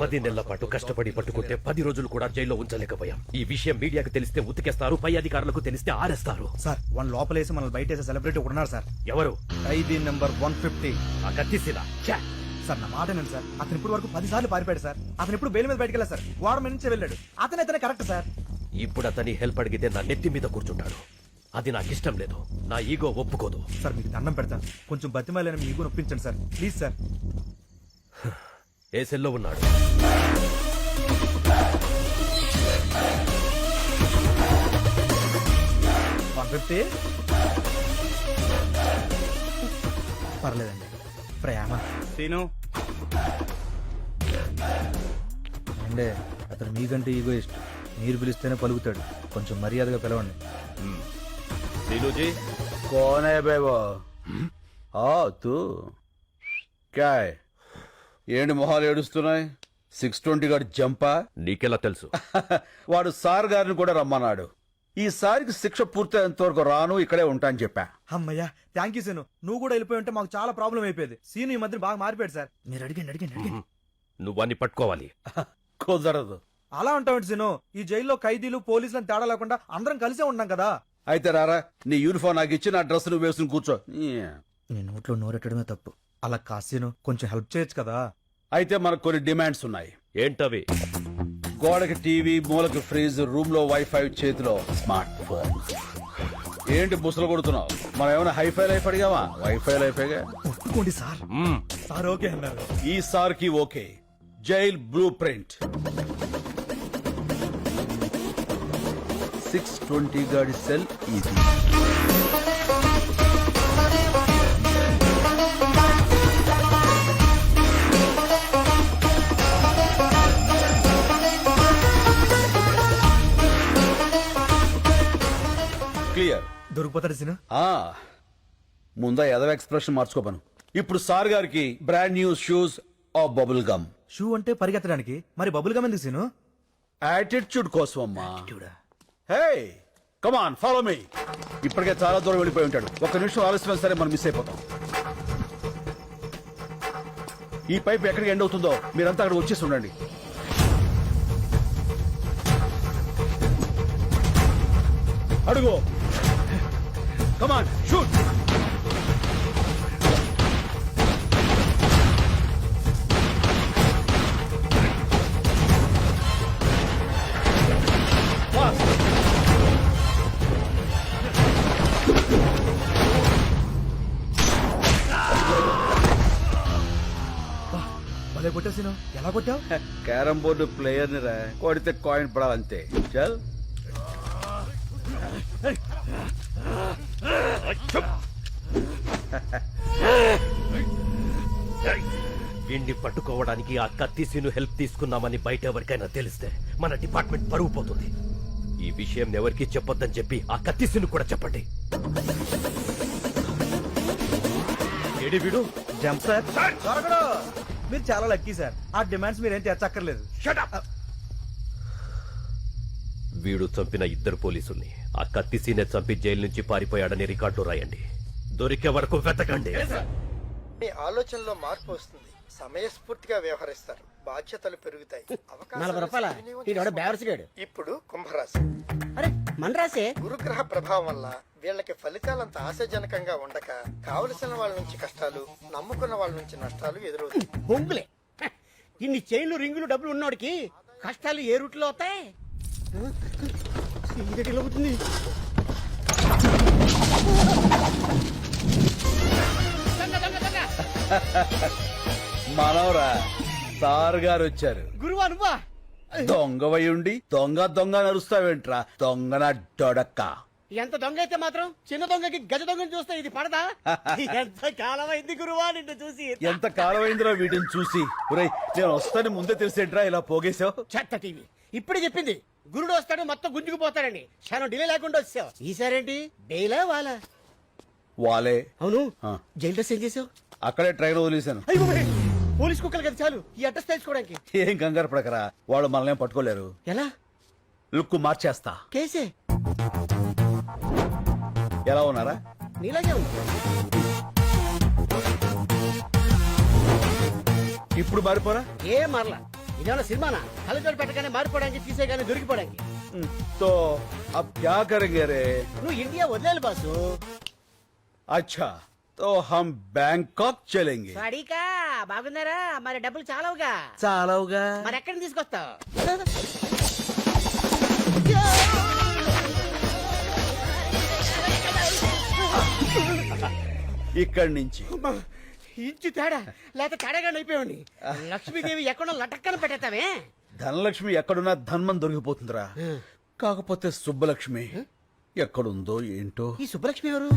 పది నెలల పాటు కష్టపడి పట్టుకుంటే పది రోజులు కూడా జైల్లో ఉంచలేకపోయాం. ఈ విషయం మీడియాకు తెలిస్తే ఉతికేస్తారు పై అధికారులకు తెలిస్తే ఆరేస్తారు. సార్ వన్ లోపలేసి మనల్ని బయట సెలబ్రిటీ ఉన్నారు సార్. ఎవరు? ఖైదీ నెంబర్ వన్ ఫిఫ్టీ. ఆ కత్తిసిలా ఛే! సార్ నా మాట వినండి సార్. అతను ఇప్పుడు వరకు పది సార్లు పారిపోయాడు సార్. అతను ఇప్పుడు బెయిల్ మీద బయటకు సార్? వాడ నుంచి వెళ్ళాడు. అతనే అతనే కరెక్ట్ సార్. ఇప్పుడు అతని హెల్ప్ అడిగితే నా నెత్తి మీద కూర్చుంటాడు. అది నాకు ఇష్టం లేదు. నా ఈగో ఒప్పుకోదు. సార్ మీకు దండం పెడతాను. కొంచెం బతిమాలని మీ ఈగో నొప్పించండి సార్. Please sir. ఏ సెల్లో ఉన్నాడు వన్ ఫిఫ్టీ పర్లేదండి ప్రేమ సీను అంటే అతను మీకంటే ఈగో ఇష్టం మీరు పిలిస్తేనే పలుకుతాడు కొంచెం మర్యాదగా పిలవండి सीनू जी कौन है बे वो हाँ तू क्या है ఏంటి మొహాలు ఏడుస్తున్నాయి? సిక్స్ ట్వంటీ గారు జంపా? నీకెలా తెలుసు? వాడు సార్ గారిని కూడా రమ్మన్నాడు. ఈసారికి శిక్ష పూర్తయ్యేంత వరకు రాను ఇక్కడే ఉంటా అని చెప్పా. అమ్మయ్యా థ్యాంక్ యూ సీను నువ్వు కూడా వెళ్ళిపోయి ఉంటే మాకు చాలా ప్రాబ్లం అయిపోయేది. సీను ఈ మధ్య బాగా మారిపోయాడు సార్. మీరు అడిగండి అడిగండి అడిగండి. నువ్వన్నీ పట్టుకోవాలి. కుదరదు. అలా ఉంటావు సీను ఈ జైల్లో ఖైదీలు పోలీసులను తేడా లేకుండా అందరం కలిసే ఉన్నాం కదా. అయితే రారా నీ యూనిఫామ్ నాకు ఇచ్చి నా డ్రెస్ నువ్వు వేసుకుని కూర్చో. నీ నోట్లో నోరెట్టడమే తప్పు. అలా కాసీను కొంచెం హెల్ప్ చేయొచ్చు కదా. అయితే మనకు కొన్ని డిమాండ్స్ ఉన్నాయి. ఏంటవి? గోడకి టీవీ మూలకి ఫ్రిజ్ రూమ్లో వైఫై చేతిలో స్మార్ట్ ఫోన్. ఏంటి బుసలు కొడుతున్నావు? మనం ఏమైనా హైఫై లైఫ్ అడిగామా? వైఫై లైఫేగా ఒప్పుకోండి సార్. సార్ ఓకే అన్నారు. ఈ సార్కి okay. Jail blueprint. Six twenty గాడి సెల్ ఇది. క్లియర్. దొరికిపోతాడు సీను ఆ ముందా ఎదవ ఎక్స్ప్రెషన్ మార్చుకోపను. ఇప్పుడు సార్ గారికి brand new shoes of bubble gum. Shoe అంటే పరిగెత్తడానికి? మరి బబుల్ గమ్ ఎందుకు సీను? యాటిట్యూడ్ కోసం అమ్మా హే కమాన్ ఫాలో మీ ఇప్పటికే చాలా దూరం వెళ్ళిపోయి ఉంటాడు. ఒక్క నిమిషం ఆలస్యం సరే మనం మిస్ అయిపోతాం. ఈ పైప్ ఎక్కడికి ఎండ్ అవుతుందో మీరంతా అక్కడ వచ్చేసి ఉండండి. అడుగు. షూట్ భలే కొట్టావు సీను ఎలా కొట్టావు క్యారం బోర్డు ప్లేయర్ని రా కొడితే కాయిన్ పడాలంతే చల్ వీణ్ణి పట్టుకోవడానికి ఆ కత్తిసీను హెల్ప్ తీసుకున్నామని బయట ఎవరికైనా తెలిస్తే మన డిపార్ట్మెంట్ పరువు పోతుంది. ఈ విషయం ఎవరికీ చెప్పొద్దని చెప్పి ఆ కత్తిసీను కూడా చెప్పండి. ఏడి వీడు? Jump sir! దొరకడు. మీరు చాలా లక్కీ సార్ ఆ డిమాండ్స్ మీరేం తెచ్చక్కర్లేదు. వీడు చంపిన ఇద్దరు పోలీసుల్ని ఆ కత్తిసీనే చంపి జైలు నుంచి పారిపోయాడని రికార్డు రాయండి. దొరికే వరకు వెతకండి. మీ ఆలోచనలో మార్పు వస్తుంది. సమయస్ఫూర్తిగా వ్యవహరిస్తారు. బాధ్యతలు పెరుగుతాయి. అవకాశాలు నలభై రూపాయల? ఇప్పుడు కుంభరాశి. అరే మన రాసే గురుగ్రహ ప్రభావం వల్ల వీళ్ళకి ఫలితాలంత ఆశాజనకంగా ఉండక కావలసిన వాళ్ళ నుంచి కష్టాలు నమ్ముకున్న వాళ్ళ నుంచి నష్టాలు ఎదురవుతాయి. బొంగులే హ, ఇన్ని చైన్లు రింగులు డబ్బులు ఉన్నోడికి కష్టాలు ఏ రూట్లో అవుతాయి ఇదటి ఇలా అవుతుంది మనవరా సార్ గారు వచ్చారు. గురువా నువ్వా? దొంగవై ఉండి దొంగ దొంగ నరుస్తావేంట్రా? దొంగన డొడక్క. ఎంత దొంగ అయితే మాత్రం చిన్న దొంగకి గజ దొంగని చూస్తే ఇది పడదా? ఎంత కాలమైంది గురువా నిన్ను చూసి? ఎంత కాలమైందిరా వీటిని చూసి? నేను వస్తాను ముందే తెలిసేట్రా ఇలా పోగేశావు? చెత్త టీవీ. ఇప్పుడే చెప్పింది. గురుడు వస్తాడు మొత్తం గుంజుకుపోతాడని. క్షణం డిలే లేకుండా వచ్చావు. ఈసారేంటి? డేలా వాలా వాలే అవును. ఆ. జైలు డ్రెస్ ఏం చేసావు? అక్కడే ట్రైన్ వదిలేశాను. అయ్యో బాబోయ్, పోలీస్ కుక్కలు కదా చాలు. ఈ అడ్రస్ తెలుసుకోవడానికి. ఏం కంగారు పడకరా. వాళ్ళు మనల్ని పట్టుకోలేరు. ఎలా? లుక్ మార్చేస్తా. కేసే. ఎలా ఉన్నారా? నీలాగే ఉంది. ఇప్పుడు మారిపోరా? ఏ మరలా. ఇదేమన్నా సినిమానా కళ్ళజోడు పెట్టగానే మారిపోవడానికి తీసేగానే దొరికిపోవడానికి తో అబ్ క్యా కరెంగే రే నువ్వు ఇండియా వదిలేదు బాసు अच्छा तो हम बैंकॉक चलेंगे వాడికా బాగున్నారా మరి డబ్బులు చాలవుగా చాలవుగా మరి ఎక్కడ తీసుకొస్తావు ఇక్కడి నుంచి ఇంచు తేడా. లేక తేడాగా అయిపోయాడి లక్ష్మీదేవి ఎక్కడో లటక్కన పెట్టేస్తావే. ధనలక్ష్మి ఎక్కడున్నా ధన్మం దొరికిపోతుందిరా. కాకపోతే సుబ్బలక్ష్మి ఎక్కడుందో ఏంటో. ఈ సుబ్బలక్ష్మి ఎవరు?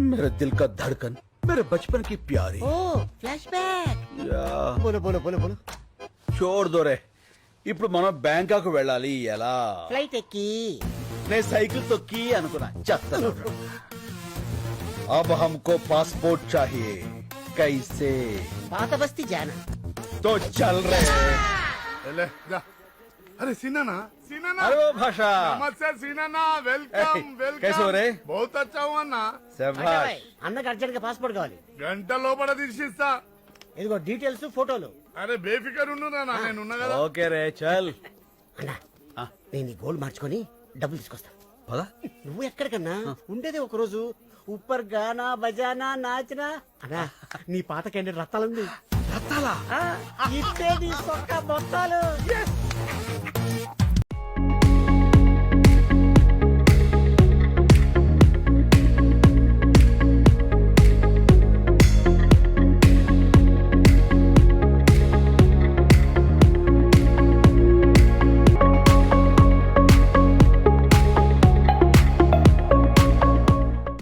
మేరే దిల్ కా ధడ్కన్ మేరే బచ్పన్కి ప్యారీ. ఓ ఫ్లాష్ బ్యాక్. యా, బోలో బోలో బోలో బోలో చోడ్ దోరే. ఇప్పుడు మనం బ్యాంకాక్ వెళ్ళాలి. ఎలా? ఫ్లైట్ ఎక్కి. నేను సైకిల్ తొక్కి అనుకున్నా. చెత్త అబ్ హమ్కో పాస్పోర్ట్ చాహియే. కైసే పాత బస్తీ జానా తో చల్ రే ले, जा। अरे सीना सीना अरे वो भाषा नमस्ते सीना Hey, वेलकम वेलकम कैसे हो रे? बहुत अच्छा हुआ ना శభాష్ అన్నకు అర్జెంట్ గా పాస్పోర్ట్ కావాలి గంట లోపల తీసిస్తా ఇదిగో డీటెయిల్స్ ఫోటోలు అరే బేఫికర్ ఉండురా నా నేను ఉన్నా కదా ఓకే రే చల్ అన్నా ఆ. నేను ఈ గోల్డ్ మార్చుకొని డబ్బులు తీసుకొస్తా పద. నువ్వు ఎక్కడికన్నా? ఉండేది ఒక రోజు ఉప్పర్ గానా బజానా నాచనా? అన్నా నీ పాత క్యాండిడేట్ రత్తాలుంది. రత్తాలా? ఇట్టే తీసుకోక మొత్తాలు